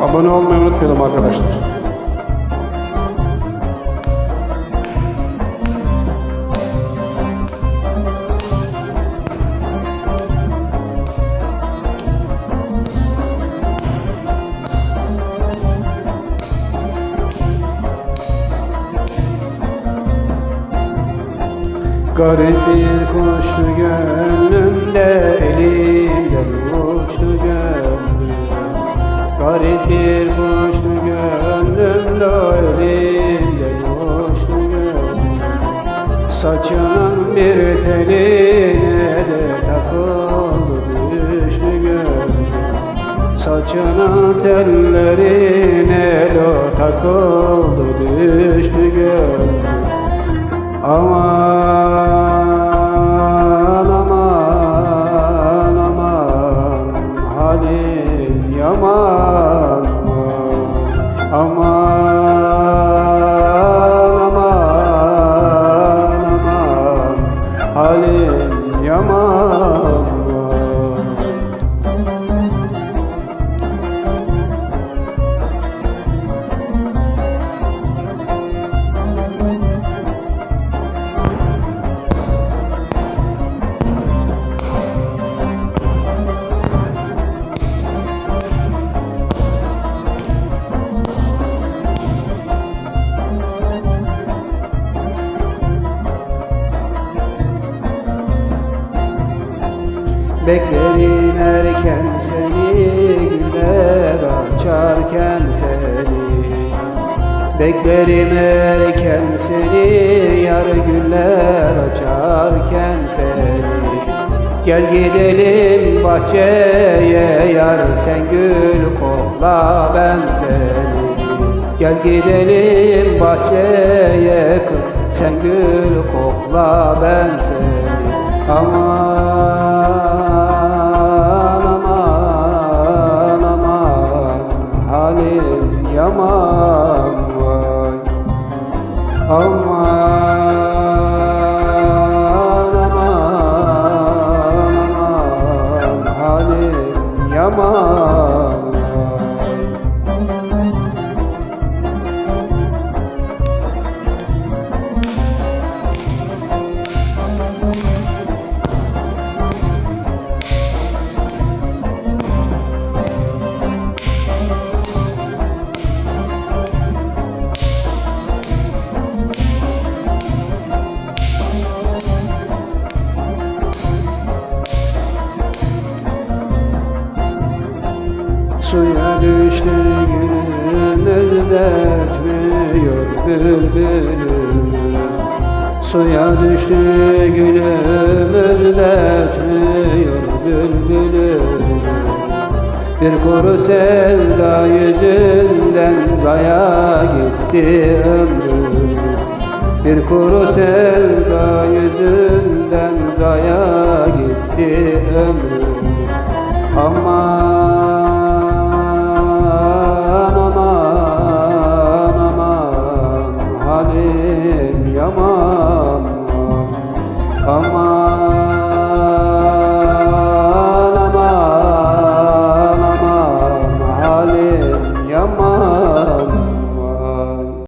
Abone olmayı unutmayalım arkadaşlar. Garip bir kuştu gönlümde elimden uçtu gönlüm Garip bir kuştu gönlümde elimden uçtu gönlüm Saçının bir teline de takıldı düştü gönlüm Saçının tellerine de takıldı düştü gönlüm Aman halin yaman Beklerim erken seni Güller açarken seni. Beklerim erken seni Yar güller açarken seni. Gel gidelim bahçeye Yar sen gül kokla ben seni. Gel gidelim bahçeye kız Sen gül kokla ben seni. Aman Aman aman Halim yaman Suya düştü günümüz dertmiyor bülbülümüz Suya düştü günümüz dertmiyor bülbülümüz Bir kuru sevda yüzünden zaya gitti ömrümüz. Bir kuru sevda yüzünden zaya gitti ömrümüz. Aman halim yaman